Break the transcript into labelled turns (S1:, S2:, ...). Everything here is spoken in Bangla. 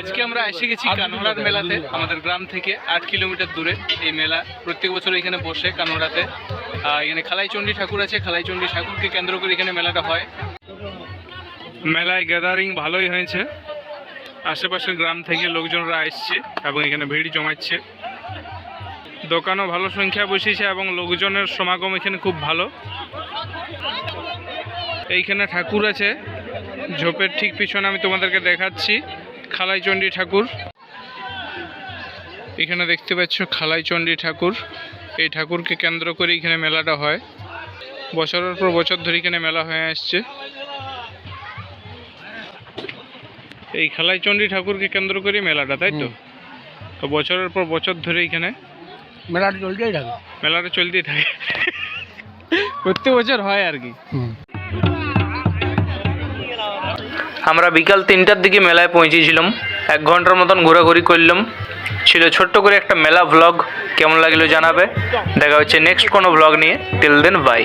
S1: আজকে আমরা এসে গেছি কানোড়ার মেলাতে, আমাদের গ্রাম থেকে আট কিলোমিটার দূরে। এই মেলা প্রত্যেক বছর এখানে বসে কানোড়াতে এখানে খালাইচণ্ডী ঠাকুর আছে, খালাইচণ্ডী ঠাকুরকে কেন্দ্র করে এখানে মেলাটা হয়। মেলায় গ্যাদারিং ভালোই হয়েছে। আশেপাশের গ্রাম থেকে লোকজনরা আসছে এবং এখানে ভিড় জমাচ্ছে। দোকানও ভালো সংখ্যা বসেছে এবং লোকজনের সমাগম এখানে খুব ভালো। এইখানে ঠাকুর আছে। ঝোপের ঠিক পিছনে আমি তোমাদেরকে দেখাচ্ছি খালাইচণ্ডী ঠাকুর। এখানে দেখতে পাচ্ছ খালাইচণ্ডী ঠাকুর। এই ঠাকুরকে কেন্দ্র করে এখানে মেলাটা হয়। বছরের পর বছর ধরে এখানে মেলা হয়ে আসছে। এই খালাইচণ্ডী ঠাকুরকে কেন্দ্র করে মেলাটা তাই তো? তো বছরের পর বছর ধরে এখানে
S2: মেলাটা চলতেই থাকে।
S1: মেলাটা চলতেই থাকে। প্রত্যেক বছর হয় আর কি। আমরা বিকাল তিনটার দিকে মেলায় পৌঁছেছিলাম। এক ঘণ্টার মতন ঘোরাঘুরি করলাম। ছিল ছোট্ট করে একটা মেলা ভ্লগ কেমন লাগল জানাবে? দেখা হচ্ছে নেক্সট কোনো ভ্লগ নিয়ে। Till then by